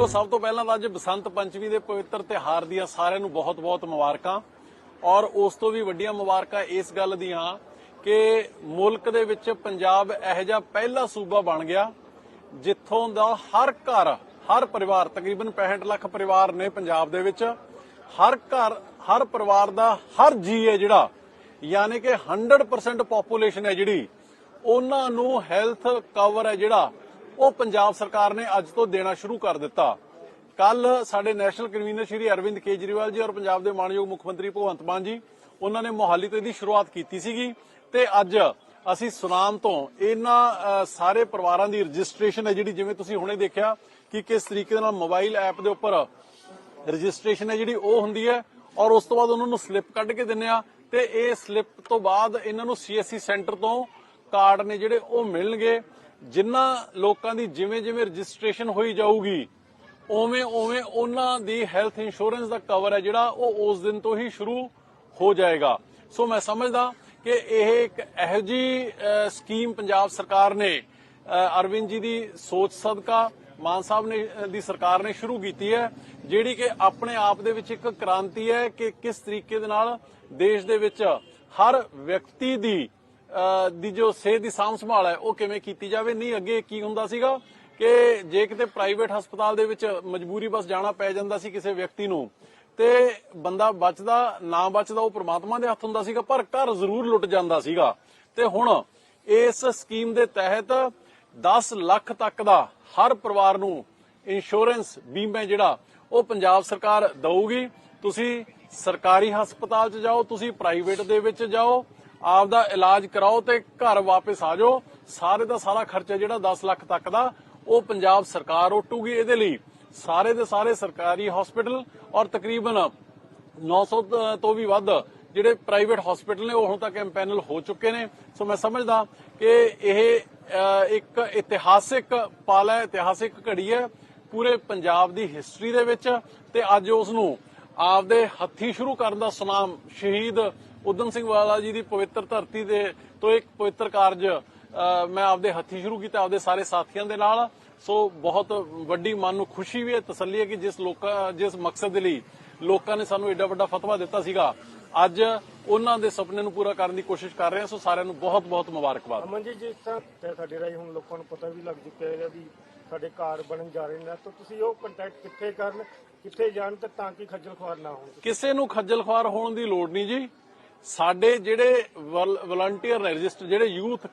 ਦੇਖੋ, ਸਭ ਤੋਂ ਪਹਿਲਾਂ ਤਾਂ ਅੱਜ ਬਸੰਤ ਪੰਚਮੀ ਦੇ ਪਵਿੱਤਰ ਤਿਹਾਰ ਦੀਆਂ ਸਾਰਿਆਂ ਨੂੰ ਬਹੁਤ-ਬਹੁਤ ਮੁਬਾਰਕਾਂ। ਔਰ ਉਸ ਤੋਂ ਵੀ ਵੱਡੀਆਂ ਮੁਬਾਰਕਾਂ ਇਸ ਗੱਲ ਦੀਆਂ ਕਿ ਮੁਲਕ ਦੇ ਵਿੱਚ ਪੰਜਾਬ ਇਹੋ ਜਿਹਾ ਪਹਿਲਾ ਸੂਬਾ ਬਣ ਗਿਆ, ਜਿੱਥੋਂ ਦਾ ਹਰ ਘਰ, ਹਰ ਪਰਿਵਾਰ, ਤਕਰੀਬਨ 65 ਲੱਖ ਪਰਿਵਾਰ ਨੇ ਪੰਜਾਬ ਦੇ ਵਿੱਚ, ਹਰ ਘਰ, ਹਰ ਪਰਿਵਾਰ ਦਾ ਹਰ ਜੀ ਹੈ ਜਿਹੜਾ, ਯਾਨੀ ਕਿ 100% ਪੋਪੂਲੇਸ਼ਨ ਹੈ ਜਿਹੜੀ, ਉਹਨਾਂ ਨੂੰ ਹੈਲਥ ਕਵਰ ਹੈ ਜਿਹੜਾ ਉਹ ਪੰਜਾਬ ਸਰਕਾਰ ਨੇ ਅੱਜ ਤੋਂ ਦੇਣਾ ਸ਼ੁਰੂ ਕਰ ਦਿੱਤਾ। ਕੱਲ ਸਾਡੇ ਨੈਸ਼ਨਲ ਕਨਵੀਨਰ ਸ਼੍ਰੀ ਅਰਵਿੰਦ ਕੇਜਰੀਵਾਲ ਜੀ ਔਰ ਪੰਜਾਬ ਦੇ ਮਾਨਯੋਗ ਮੁੱਖ ਮੰਤਰੀ ਭਗਵੰਤ ਮਾਨ ਜੀ, ਉਹਨਾਂ ਨੇ ਮੋਹਾਲੀ ਤੋਂ ਇਹਦੀ ਸ਼ੁਰੂਆਤ ਕੀਤੀ ਸੀਗੀ ਤੇ ਅੱਜ ਅਸੀਂ ਸੁਨਾਮ ਤੋਂ ਇਹਨਾਂ ਸਾਰੇ ਪਰਿਵਾਰਾਂ ਦੀ ਰਜਿਸਟ੍ਰੇਸ਼ਨ ਹੈ ਜਿਹੜੀ ਜਿਵੇਂ ਤੁਸੀਂ ਹੁਣੇ ਦੇਖਿਆ ਕਿ ਕਿਸ ਤਰੀਕੇ ਨਾਲ ਮੋਬਾਈਲ ਐਪ ਦੇ ਉੱਪਰ ਰਜਿਸਟ੍ਰੇਸ਼ਨ ਹੈ ਜਿਹੜੀ ਉਹ ਹੁੰਦੀ ਹੈ ਔਰ ਉਸ ਤੋਂ ਬਾਅਦ ਉਹਨਾਂ ਨੂੰ ਸਲਿੱਪ ਕੱਢ ਕੇ ਦਿੰਨੇ ਆ ਤੇ ਇਹ ਸਲਿੱਪ ਤੋਂ ਬਾਅਦ ਇਹਨਾਂ ਨੂੰ ਸੀਐਸਸੀ ਸੈਂਟਰ ਤੋਂ ਕਾਰਡ ਨੇ ਜਿਹੜੇ ਉਹ ਮਿਲਣਗੇ ਜਿਨ੍ਹਾਂ ਲੋਕਾਂ ਦੀ ਜਿਵੇਂ ਜਿਵੇਂ ਰਜਿਸਟ੍ਰੇਸ਼ਨ ਹੋਈ ਜਾਊਗੀ, ਉਵੇਂ ਉਵੇਂ ਉਹਨਾਂ ਦੀ ਹੈਲਥ ਇੰਸ਼ੋਰੈਂਸ ਦਾ ਕਵਰ ਹੈ ਜਿਹੜਾ, ਉਹ ਉਸ ਦਿਨ ਤੋਂ ਹੀ ਸ਼ੁਰੂ ਹੋ ਜਾਏਗਾ। ਸੋ ਮੈਂ ਸਮਝਦਾ ਕਿ ਇਹ ਇੱਕ ਇਹੋ ਜੀ ਸਕੀਮ ਪੰਜਾਬ ਸਰਕਾਰ ਨੇ ਅਰਵਿੰਦ ਜੀ ਦੀ ਸੋਚ ਸਦਕਾ, ਮਾਨ ਸਾਹਿਬ ਨੇ ਦੀ ਸਰਕਾਰ ਨੇ ਸ਼ੁਰੂ ਕੀਤੀ ਹੈ, ਜਿਹੜੀ ਕਿ ਆਪਣੇ ਆਪ ਦੇ ਵਿੱਚ ਇੱਕ ਕ੍ਰਾਂਤੀ ਹੈ ਕਿ ਕਿਸ ਤਰੀਕੇ ਦੇ ਨਾਲ ਦੇਸ਼ ਦੇ ਵਿੱਚ ਹਰ ਵਿਅਕਤੀ ਦੀ ਦੀ ਜੋ ਸਿਹਤ ਦੀ ਸਾਂਭ ਸੰਭਾਲ ਹੈ, ਉਹ ਕਿਵੇਂ ਕੀਤੀ ਜਾਵੇ? ਨਹੀਂ, ਅੱਗੇ ਕੀ ਹੁੰਦਾ ਸੀਗਾ ਕਿ ਜੇ ਕਿਤੇ ਪ੍ਰਾਈਵੇਟ ਹਸਪਤਾਲ ਦੇ ਵਿੱਚ ਮਜਬੂਰੀ ਬਸ ਜਾਣਾ ਪੈ ਜਾਂਦਾ ਸੀ ਕਿਸੇ ਵਿਅਕਤੀ ਨੂੰ, ਤੇ ਬੰਦਾ ਬਚਦਾ, ਨਾ ਬਚਦਾ, ਉਹ ਪ੍ਰਮਾਤਮਾ ਦੇ ਹੱਥ ਹੁੰਦਾ ਸੀਗਾ, ਪਰ ਘਰ ਜ਼ਰੂਰ ਲੁੱਟ ਜਾਂਦਾ ਸੀਗਾ। ਤੇ ਹੁਣ ਇਸ ਸਕੀਮ ਦੇ ਤਹਿਤ 10 ਲੱਖ ਤੱਕ ਦਾ ਹਰ ਪਰਿਵਾਰ ਨੂੰ ਇੰਸ਼ੋਰੈਂਸ ਬੀਮਾ ਜਿਹੜਾ, ਉਹ ਪੰਜਾਬ ਸਰਕਾਰ ਦਊਗੀ। ਤੁਸੀਂ ਸਰਕਾਰੀ ਹਸਪਤਾਲ 'ਚ ਜਾਓ, ਤੁਸੀਂ ਪ੍ਰਾਈਵੇਟ ਦੇ ਵਿੱਚ ਜਾਓ ਆਪ ਦਾ ਇਲਾਜ ਕਰਾਓ ਤੇ ਘਰ ਵਾਪਸ ਆ ਜਾਓ। ਸਾਰੇ ਦਾ ਸਾਰਾ ਖਰਚਾ ਜਿਹੜਾ 10 ਲੱਖ ਤੱਕ ਦਾ ਉਹ ਪੰਜਾਬ ਸਰਕਾਰ ਉਟੂਗੀ। ਇਹਦੇ ਲਈ ਸਾਰੇ ਦੇ ਸਾਰੇ ਸਰਕਾਰੀ ਹਸਪੀਟਲ ਔਰ ਤਕਰੀਬਨ 900 ਤ- ਤੋਂ ਵੀ ਵੱਧ ਜਿਹੜੇ ਪ੍ਰਾਈਵੇਟ ਹਸਪੀਟਲ ਨੇ ਉਹ ਹੁਣ ਤੱਕ ਐਮਪੈਨਲ ਹੋ ਚੁੱਕੇ ਨੇ। ਸੋ ਮੈਂ ਸਮਝਦਾ ਕਿ ਇਹ ਅ, ਇੱਕ ਇਤਿਹਾਸਿਕ ਪਲ ਹੈ ਇਤਿਹਾਸਿਕ ਘੜੀ ਹੈ ਪੂਰੇ ਪੰਜਾਬ ਦੀ ਹਿਸਟਰੀ ਦੇ ਵਿੱਚ। ਤੇ ਅੱਜ ਉਸ ਨੂੰ ਆਪਦੇ ਹੱਥੀ ਸ਼ੁਰੂ ਕਰਨ ਦਾ ਸੁਨਾਮ ਸ਼ਹੀਦ ਉਦਮ ਸਿੰਘ ਵਾਲਾ ਜੀ ਦੀ ਪਵਿੱਤਰ ਧਰਤੀ ਦੇ ਤੋਂ ਇੱਕ ਪਵਿੱਤਰ ਕਾਰਜ ਮੈਂ ਆਪਦੇ ਹੱਥੀ ਸ਼ੁਰੂ ਕੀਤਾ ਆਪਦੇ ਸਾਰੇ ਸਾਥੀਆਂ ਦੇ ਨਾਲ। ਸੋ ਬਹੁਤ ਵੱਡੀ ਮਨ ਨੂੰ ਖੁਸ਼ੀ ਵੀ ਹੈ ਤਸੱਲੀ ਹੈ ਕਿ ਜਿਸ ਲੋਕਾਂ ਜਿਸ ਮਕਸਦ ਦੇ ਲਈ ਲੋਕਾਂ ਨੇ ਸਾਨੂੰ ਏਡਾ ਵੱਡਾ ਫਤਵਾ ਦਿੱਤਾ ਸੀਗਾ ਅੱਜ ਉਹਨਾਂ ਦੇ ਸੁਪਨੇ ਨੂੰ ਪੂਰਾ ਕਰਨ ਦੀ ਕੋਸ਼ਿਸ਼ ਕਰ ਰਹੇ ਹਾਂ। ਸੋ ਸਾਰਿਆਂ ਨੂੰ ਬਹੁਤ ਬਹੁਤ ਮੁਬਾਰਕਬਾਦ। ਅਮਨ ਜੀ ਜਿਸ ਤਰ੍ਹਾਂ ਸਾਡੇ ਰਾਹੀਂ ਹੁਣ ਲੋਕਾਂ ਨੂੰ ਪਤਾ ਵੀ ਲੱਗ ਚੁੱਕਿਆ ਹੈ ਵੀ ਸਾਡੇ ਘਰ ਬਣਨ ਜਾ ਰਹੇ ਨੇ ਤਾਂ ਤੁਸੀਂ ਉਹ ਕੰਟੈਕਟ ਕਿੱਥੇ ਕਰਨ ਕਿੱਥੇ ਜਾਣ ਤੇ ਤਾਂ ਕਿ ਖੱਜਲ ਖੁਆਰ ਨਾ ਹੋਣ? ਕਿਸੇ ਨੂੰ ਖੱਜਲ ਖੁਆਰ ਹੋਣ ਦੀ ਲੋੜ ਨਹੀਂ ਜੀ। ਸਾਡੇ ਜਿਹੜੇ ਵਲੰਟੀਅਰ ਨੇ ਰਜਿਸਟਰ ਜਿਹੜੇ ਯੂਥ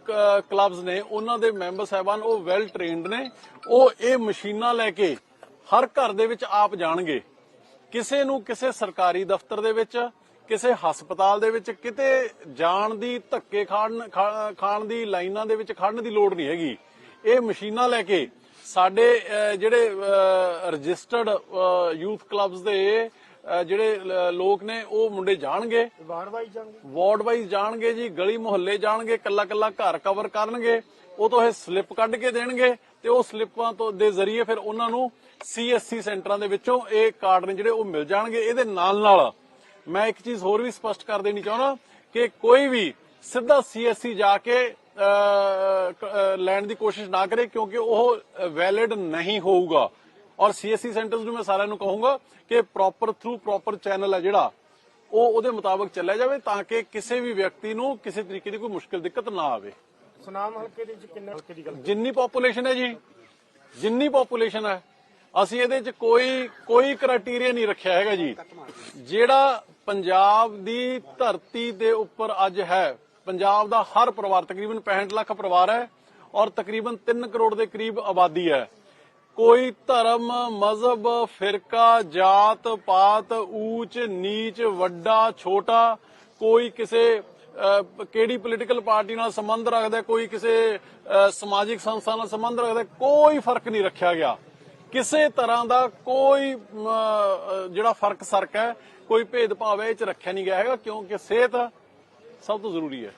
ਕਲੱਬਸ ਨੇ ਉਹਨਾਂ ਦੇ ਮੈਂਬਰ ਸਾਹਿਬਾਨ ਉਹ ਵੈਲ ਟ੍ਰੇਨਡ ਨੇ। ਉਹ ਇਹ ਮਸ਼ੀਨਾਂ ਲੈ ਕੇ ਹਰ ਘਰ ਦੇ ਵਿੱਚ ਆਪ ਜਾਣਗੇ। ਕਿਸੇ ਨੂੰ ਕਿਸੇ ਸਰਕਾਰੀ ਦਫ਼ਤਰ ਦੇ ਵਿੱਚ ਕਿਸੇ ਹਸਪਤਾਲ ਦੇ ਵਿੱਚ ਕਿਤੇ ਜਾਣ ਦੀ ਧੱਕੇ ਖਾਣ ਖਾਣ ਦੀ ਲਾਈਨਾਂ ਦੇ ਵਿੱਚ ਖੜਨ ਦੀ ਲੋੜ ਨਹੀਂ ਹੈਗੀ। ਇਹ ਮਸ਼ੀਨਾਂ ਲੈ ਕੇ ਸਾਡੇ ਅਹ, ਜਿਹੜੇ ਰਜਿਸਟਰਡ ਯੂਥ ਕਲੱਬਸ ਦੇ ਜਿਹੜੇ ਲੋਕ ਨੇ ਉਹ ਮੁੰਡੇ ਜਾਣਗੇ। ਵਾਰ ਵਾਈ ਜਾਣਗੇ। ਵਾਰਡ ਵਾਈਜ਼ ਜਾਣਗੇ ਜੀ ਗਲੀ ਮੁਹੱਲੇ ਜਾਣਗੇ ਕੱਲਾ ਕੱਲਾ ਘਰ ਕਵਰ ਕਰਨਗੇ। ਉਹ ਤੋਂ ਇਹ ਸਲਿੱਪ ਕੱਢ ਕੇ ਦੇਣਗੇ ਤੇ ਉਹ ਸਲਿੱਪਾਂ ਤੋਂ ਦੇ ਜ਼ਰੀਏ ਫਿਰ ਉਹਨਾਂ ਨੂੰ ਸੀਐਸਸੀ ਸੈਂਟਰਾਂ ਦੇ ਵਿੱਚੋਂ ਇਹ ਕਾਰਡ ਨੇ ਜਿਹੜੇ ਉਹ ਮਿਲ ਜਾਣਗੇ। ਇਹਦੇ ਨਾਲ ਨਾਲ ਮੈਂ ਇੱਕ ਚੀਜ਼ ਹੋਰ ਵੀ ਸਪਸ਼ਟ ਕਰ ਦੇਣੀ ਚਾਹੁੰਦਾ ਕਿ ਕੋਈ ਵੀ ਸਿੱਧਾ ਸੀਐਸਸੀ ਜਾ ਕੇ ਲੈਣ ਦੀ ਕੋਸ਼ਿਸ਼ ਨਾ ਕਰੇ ਕਿਉਂਕਿ ਉਹ ਵੈਲਿਡ ਨਹੀਂ ਹੋਊਗਾ। ਔਰ ਸੀਐਸਸੀ ਸੈਂਟਰਸ ਨੂੰ ਮੈਂ ਸਾਰਿਆਂ ਨੂੰ ਕਹੂੰਗਾ ਕਿ ਪ੍ਰੋਪਰ ਥਰੂ ਪ੍ਰੋਪਰ ਚੈਨਲ ਹੈ ਜਿਹੜਾ ਉਹ ਉਹਦੇ ਮੁਤਾਬਕ ਚੱਲਿਆ ਜਾਵੇ ਤਾਂ ਕਿ ਕਿਸੇ ਵੀ ਵਿਅਕਤੀ ਨੂੰ ਕਿਸੇ ਤਰੀਕੇ ਦੀ ਕੋਈ ਮੁਸ਼ਕਲ ਦਿੱਕਤ ਨਾ ਆਵੇ। ਸੁਨਾਮ ਹਲਕੇ ਦੇ ਵਿੱਚ ਕਿੰਨੇ ਹਲਕੇ ਦੀ ਗੱਲ ਜਿੰਨੀ ਪੋਪੂਲੇਸ਼ਨ ਹੈ ਜੀ ਜਿੰਨੀ ਪੋਪੂਲੇਸ਼ਨ ਹੈ ਅਸੀਂ ਇਹਦੇ ਵਿੱਚ ਕੋਈ ਕੋਈ ਕ੍ਰਾਈਟੇਰੀਆ ਨਹੀਂ ਰੱਖਿਆ ਹੈਗਾ ਜੀ। ਜਿਹੜਾ ਪੰਜਾਬ ਦੀ ਧਰਤੀ ਦੇ ਉੱਪਰ ਅੱਜ ਹੈ ਪੰਜਾਬ ਦਾ ਹਰ ਪਰਿਵਾਰ ਤਕਰੀਬਨ 65 ਲੱਖ ਪਰਿਵਾਰ ਹੈ ਔਰ ਤਕਰੀਬਨ 3 ਕਰੋੜ ਦੇ ਕਰੀਬ ਆਬਾਦੀ ਹੈ। ਕੋਈ ਧਰਮ, ਮਜ਼ਹਬ, ਫਿਰਕਾ, ਜਾਤ ਪਾਤ, ਊਚ, ਨੀਚ, ਵੱਡਾ, ਛੋਟਾ, ਕੋਈ ਕਿਸੇ ਕਿਹੜੀ ਪੋਲੀਟੀਕਲ ਪਾਰਟੀ ਨਾਲ ਸੰਬੰਧ ਰੱਖਦਾ, ਕੋਈ ਕਿਸੇ ਸਮਾਜਿਕ ਸੰਸਥਾ ਨਾਲ ਸੰਬੰਧ ਰੱਖਦਾ, ਕੋਈ ਫ਼ਰਕ ਨਹੀਂ ਰੱਖਿਆ ਗਿਆ। ਕਿਸੇ ਤਰ੍ਹਾਂ ਦਾ ਕੋਈ ਜਿਹੜਾ ਫ਼ਰਕ ਸਰਕ ਹੈ, ਕੋਈ ਭੇਦਭਾਵ ਹੈ ਇਹ ਚ ਰੱਖਿਆ ਨਹੀਂ ਗਿਆ ਹੈਗਾ, ਕਿਉਂਕਿ ਸਿਹਤ ਸਭ ਤੋਂ ਜ਼ਰੂਰੀ ਹੈ।